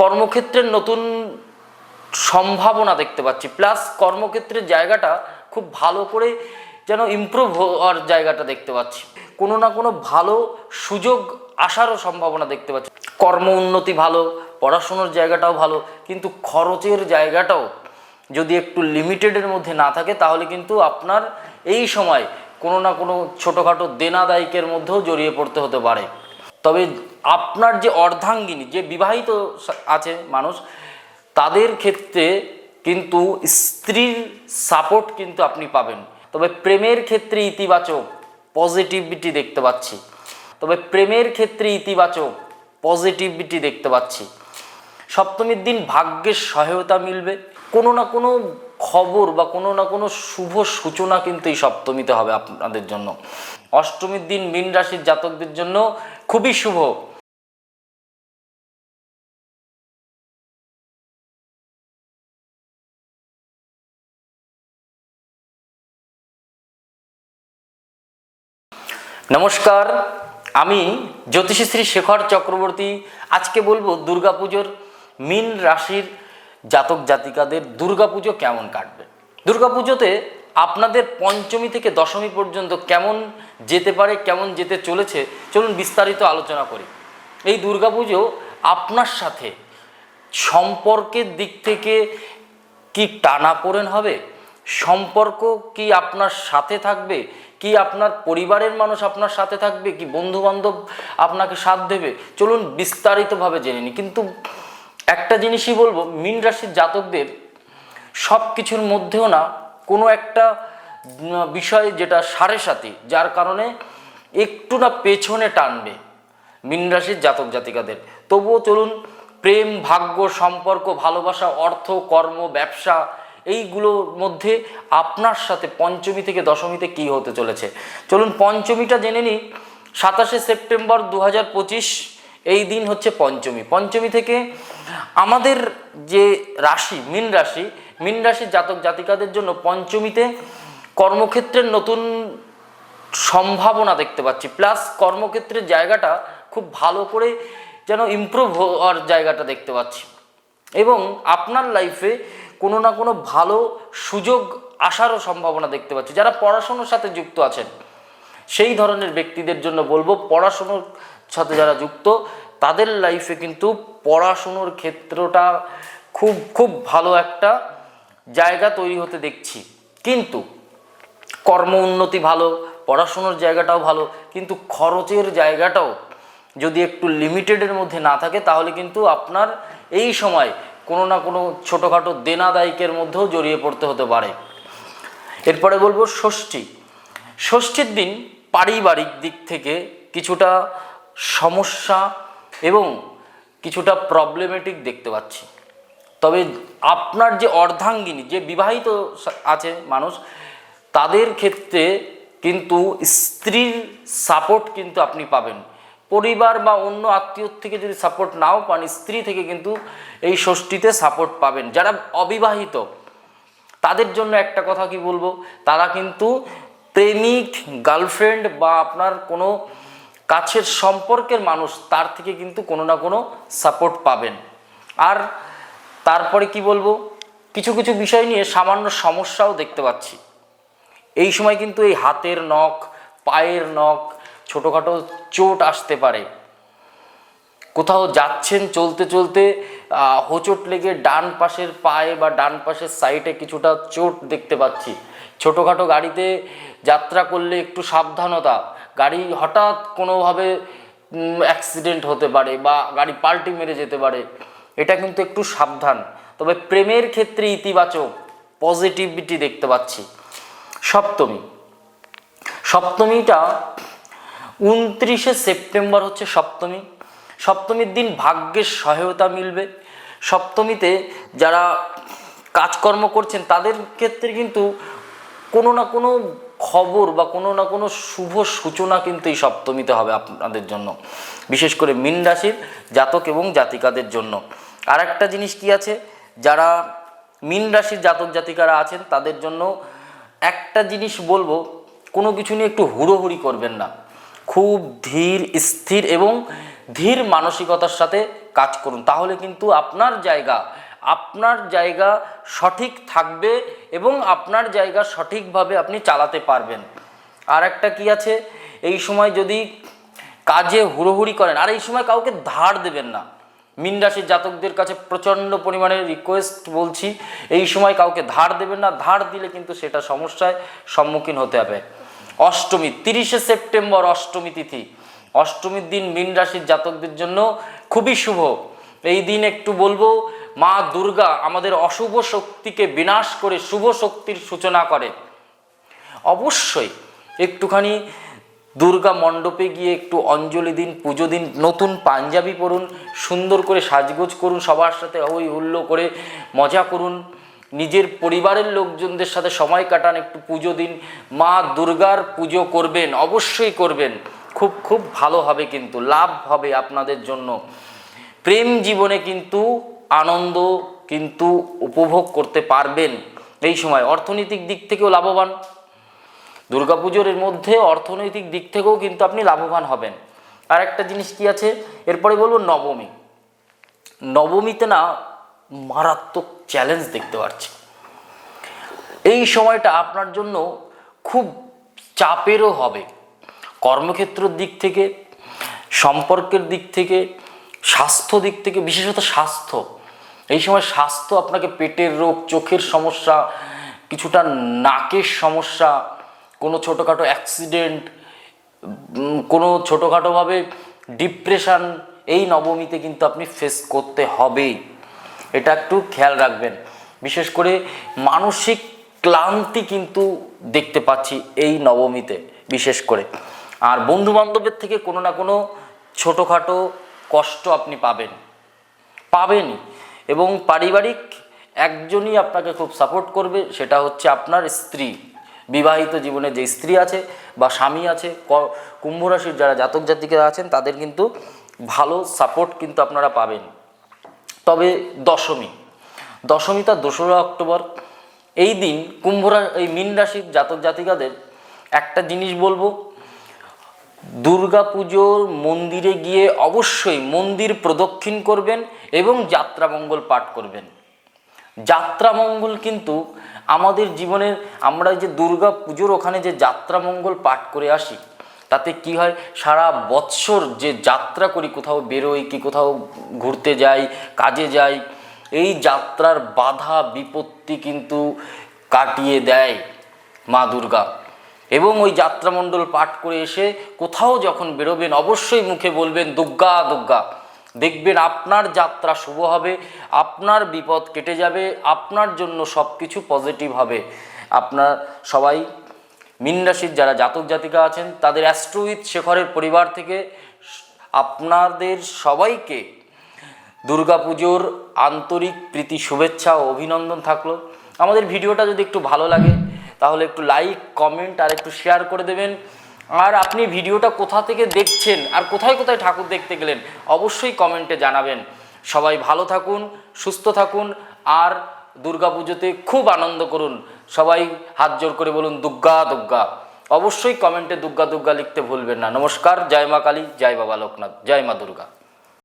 কর্মক্ষেত্রের নতুন সম্ভাবনা দেখতে পাচ্ছি। প্লাস কর্মক্ষেত্রের জায়গাটা খুব ভালো করে যেন ইমপ্রুভ হওয়ার জায়গাটা দেখতে পাচ্ছি। কোনো না কোনো ভালো সুযোগ আসারও সম্ভাবনা দেখতে পাচ্ছি। কর্ম উন্নতি ভালো, পড়াশুনোর জায়গাটাও ভালো, কিন্তু খরচের জায়গাটাও যদি একটু লিমিটেডের মধ্যে না থাকে, তাহলে কিন্তু আপনার এই সময় কোনো না কোনো ছোটোখাটো দেনাদায়িকের মধ্যেও জড়িয়ে পড়তে হতে পারে। তবে আপনার যে অর্ধাঙ্গিনী, যে বিবাহিত আছে মানুষ, তাদের ক্ষেত্রে কিন্তু স্ত্রীর সাপোর্ট কিন্তু আপনি পাবেন। তবে প্রেমের ক্ষেত্রে ইতিবাচক পজিটিভিটি দেখতে পাচ্ছি। তবে প্রেমের ক্ষেত্রে ইতিবাচক পজিটিভিটি দেখতে পাচ্ছি। সপ্তমীর দিন ভাগ্যের সহায়তা মিলবে। কোনো না কোনো খবর বা কোনো না কোনো শুভ সূচনা কিন্তু এই সপ্তমীতে হবে আপনাদের জন্য। অষ্টমীর দিন মীন রাশির জাতকদের জন্য খুবই শুভ। নমস্কার, আমি জ্যোতিষী শ্রী শেখর চক্রবর্তী। আজকে বলব দুর্গাপুজোর মীন রাশির জাতক জাতিকাদের দুর্গাপুজো কেমন কাটবে? দুর্গাপুজোতে আপনাদের পঞ্চমী থেকে দশমী পর্যন্ত কেমন যেতে পারে, কেমন যেতে চলেছে, চলুন বিস্তারিত আলোচনা করি। এই দুর্গাপুজো আপনার সাথে সম্পর্কের দিক থেকে কি টানাপোড়েন হবে, সম্পর্ক কি আপনার সাথে থাকবে কি আপনার পরিবারের মানুষ আপনার সাথে থাকবে? কি বন্ধু বান্ধব আপনাকে সাথ দেবে? চলুন বিস্তারিতভাবে জেনে নিই। কিন্তু একটা জিনিসই বলব, মীন রাশির জাতকদের সব কিছুর মধ্যেও না কোনো একটা বিষয় যেটা সাড়ে সাথী যার কারণে একটু না পেছনে টানবে মীন রাশির জাতক জাতিকাদের। তবুও চলুন, প্রেম, ভাগ্য, সম্পর্ক, ভালোবাসা, অর্থ, কর্ম, ব্যবসা এইগুলোর মধ্যে আপনার সাথে পঞ্চমী থেকে দশমীতে কি হতে চলেছে? চলুন পঞ্চমীটা জেনে নিই। সাতাশে সেপ্টেম্বর দু হাজার পঁচিশ, এই দিন হচ্ছে পঞ্চমী। পঞ্চমী থেকে আমাদের যে রাশি, মীন রাশি, মীন রাশির জাতক জাতিকাদের জন্য পঞ্চমীতে কর্মক্ষেত্রের নতুন সম্ভাবনা দেখতে পাচ্ছি। প্লাস কর্মক্ষেত্রের জায়গাটা খুব ভালো করে যেন ইমপ্রুভ হওয়ার জায়গাটা দেখতে পাচ্ছি। এবং আপনার লাইফে কোনো না কোনো ভালো সুযোগ আসারও সম্ভাবনা দেখতে পাচ্ছি। যারা পড়াশুনোর সাথে যুক্ত আছেন, সেই ধরনের ব্যক্তিদের জন্য বলব, পড়াশুনোর সাথে যারা যুক্ত, তাদের লাইফে কিন্তু পড়াশুনোর ক্ষেত্রটা খুব খুব ভালো একটা জায়গা তৈরি হতে দেখছি। কিন্তু কর্ম উন্নতি ভালো, পড়াশুনোর জায়গাটাও ভালো, কিন্তু খরচের জায়গাটাও যদি একটু লিমিটেডের মধ্যে না থাকে, তাহলে কিন্তু আপনার এই সময় কোনো না কোনো ছোটোখাটো দেনাদায়িকের মধ্যেও জড়িয়ে পড়তে হতে পারে। এরপরে বলব ষষ্ঠী। ষষ্ঠীর দিন পারিবারিক দিক থেকে কিছুটা সমস্যা এবং কিছুটা প্রবলেমেটিক দেখতে পাচ্ছি। তবে আপনার যে অর্ধাঙ্গিনী, যে বিবাহিত আছে মানুষ, তাদের ক্ষেত্রে কিন্তু স্ত্রীর সাপোর্ট কিন্তু আপনি পাবেন। পরিবার বা অন্য আত্মীয় থেকে যদি সাপোর্ট নাও পান, স্ত্রী থেকে কিন্তু এই ষষ্ঠীতে সাপোর্ট পাবেন। যারা অবিবাহিত, তাদের জন্য একটা কথা কি বলব? তারা কিন্তু প্রেমিক গার্লফ্রেন্ড বা আপনার কোনো কাছের সম্পর্কের মানুষ, তার থেকে কিন্তু কোনো না কোনো সাপোর্ট পাবেন। আর তারপরে কি বলব? কিছু কিছু বিষয় নিয়ে সামান্য সমস্যাও দেখতে পাচ্ছি। এই সময় কিন্তু এই হাতের নখ, পায়ের নখ ছোটোখাটো চোট আসতে পারে। কোথাও যাচ্ছেন চলতে চলতে হোঁচট লেগে ডান পাশের পায়ে বা ডান পাশের সাইডে কিছুটা চোট দেখতে পাচ্ছি। ছোটোখাটো গাড়িতে যাত্রা করলে একটু সাবধানতা। গাড়ি হঠাৎ কোনোভাবে অ্যাক্সিডেন্ট হতে পারে বা গাড়ি পাল্টি মেরে যেতে পারে। এটা কিন্তু একটু সাবধান। তবে প্রেমের ক্ষেত্রে ইতিবাচক পজিটিভিটি দেখতে পাচ্ছি। সপ্তমী। সপ্তমীটা উনত্রিশে সেপ্টেম্বর হচ্ছে সপ্তমী। সপ্তমীর দিন ভাগ্যের সহায়তা মিলবে। সপ্তমীতে যারা কাজকর্ম করছেন, তাদের ক্ষেত্রে কিন্তু কোনো না কোনো খবর বা কোনো না কোনো শুভ সূচনা কিন্তু এই সপ্তমীতে হবে আপনাদের জন্য। বিশেষ করে মীন রাশির জাতক এবং জাতিকাদের জন্য। আর একটা জিনিস কি আছে? যারা মীন রাশির জাতক জাতিকারা আছেন, তাদের জন্য একটা জিনিস বলব, কোনো কিছু নিয়ে একটু হুড়োহুড়ি করবেন না। খুব ধীর, স্থির এবং ধীর মানসিকতার সাথে কাজ করুন। তাহলে কিন্তু আপনার জায়গা আপনার জায়গা সঠিক থাকবে এবং আপনার জায়গা সঠিকভাবে আপনি চালাতে পারবেন। আর একটা কি আছে? এই সময় যদি কাজে হুড়োহুড়ি করেন, আর এই সময় কাউকে ধার দেবেন না। মিন রাশির জাতকদের কাছে প্রচণ্ড পরিমাণে রিকোয়েস্ট বলছি, এই সময় কাউকে ধার দেবেন না। ধার দিলে কিন্তু সেটা সমস্যায় সম্মুখীন হতে হবে। অষ্টমী, তিরিশে সেপ্টেম্বর অষ্টমী তিথি। অষ্টমীর দিন মিন রাশির জাতকদের জন্য খুবই শুভ। এই দিন একটু বলব, মা দুর্গা আমাদের অশুভ শক্তিকে বিনাশ করে শুভ শক্তির সূচনা করে। অবশ্যই একটুখানি দুর্গা মণ্ডপে গিয়ে একটু অঞ্জলি দিন, পুজো দিন, নতুন পাঞ্জাবি পরুন, সুন্দর করে সাজগোজ করুন, সবার সাথে হই হুল্লো করে মজা করুন। নিজের পরিবারের লোকজনদের সাথে সময় কাটান, একটু পুজো দিন। মা দুর্গার পুজো করবেন, অবশ্যই করবেন। খুব খুব ভালো হবে কিন্তু, লাভ হবে আপনাদের জন্য। প্রেম জীবনে কিন্তু আনন্দ কিন্তু উপভোগ করতে পারবেন এই সময়। অর্থনৈতিক দিক থেকেও লাভবান। দুর্গাপুজোর এর মধ্যে অর্থনৈতিক দিক থেকেও কিন্তু আপনি লাভবান হবেন। আর একটা জিনিস কি আছে? এরপরে বলব নবমী। নবমীতে না মারাত্মক চ্যালেঞ্জ দেখতে পাচ্ছি এই সময়টা আপনার জন্য খুব চাপেরও হবে। কর্মক্ষেত্রের দিক থেকে, সম্পর্কের দিক থেকে, স্বাস্থ্য দিক থেকে, বিশেষত স্বাস্থ্য। এই সময় স্বাস্থ্য আপনাকে পেটের রোগ, চোখের সমস্যা, কিছুটা নাকের সমস্যা, কোনো ছোটোখাটো অ্যাক্সিডেন্ট কোনো ছোটোখাটোভাবে ডিপ্রেশন এই নবমীতে কিন্তু আপনি ফেস করতে হবেই। এটা একটু খেয়াল রাখবেন। বিশেষ করে মানসিক ক্লান্তি কিন্তু দেখতে পাচ্ছি এই নবমীতে, বিশেষ করে। আর বন্ধু বান্ধবের থেকে কোনো না কোনো ছোটোখাটো কষ্ট আপনি পাবেন। পাবেনই। এবং পারিবারিক একজনই আপনাকে খুব সাপোর্ট করবে, সেটা হচ্ছে আপনার স্ত্রী। বিবাহিত জীবনে যে স্ত্রী আছে বা স্বামী আছে কুম্ভ রাশির যারা জাতক জাতিকা আছেন, তাদের কিন্তু ভালো সাপোর্ট কিন্তু আপনারা পাবেন। তবে দশমী। দশমী তার দোসরা অক্টোবর। এই দিন কুম্ভরা এই মীন রাশির জাতক জাতিকাদের একটা জিনিস বলব দুর্গা পুজোর মন্দিরে গিয়ে অবশ্যই মন্দির প্রদক্ষিণ করবেন এবং যাত্রামঙ্গল পাঠ করবেন। যাত্রামঙ্গল কিন্তু আমাদের জীবনের, আমরা যে দুর্গা পুজোর ওখানে যে যাত্রামঙ্গল পাঠ করে আসি তাতে কি হয়? সারা বৎসর যে যাত্রা করি, কোথাও বেরোই কি, কোথাও ঘুরতে যাই, কাজে যাই, এই যাত্রার বাধা, বিপত্তি কিন্তু কাটিয়ে দেয় মা দুর্গা। এবং ওই যাত্রামণ্ডল পাঠ করে এসে কোথাও যখন বেরোবেন, অবশ্যই মুখে বলবেন, দুর্গা দুর্গা, দেখবেন আপনার যাত্রা শুভ হবে, আপনার বিপদ কেটে যাবে, আপনার জন্য সব কিছু পজিটিভ হবে। আপনার সবাই মীন রাশির যারা জাতক জাতিকা আছেন, তাদের অ্যাস্ট্রোইথ শেখরের পরিবার থেকে আপনাদের সবাইকে দুর্গাপুজোর আন্তরিক প্রীতি, শুভেচ্ছা ও অভিনন্দন থাকল। আমাদের ভিডিওটা যদি একটু ভালো লাগে, তাহলে একটু লাইক কমেন্ট আর একটু শেয়ার করে দেবেন। আর আপনি ভিডিওটা কোথা থেকে দেখছেন আর কোথায় কোথায় ঠাকুর দেখতে গেলেন, অবশ্যই কমেন্টে জানাবেন। সবাই ভালো থাকুন, সুস্থ থাকুন, আর দুর্গাপুজোতে খুব আনন্দ করুন। সবাই হাত জোর করে বলুন, দুগ্গা দুগ্গা। অবশ্যই কমেন্টে দুগ্গা দুগ্গা লিখতে ভুলবেন না। নমস্কার, জয় মা কালী, জয় বাবা লোকনাথ, জয় মা দুর্গা।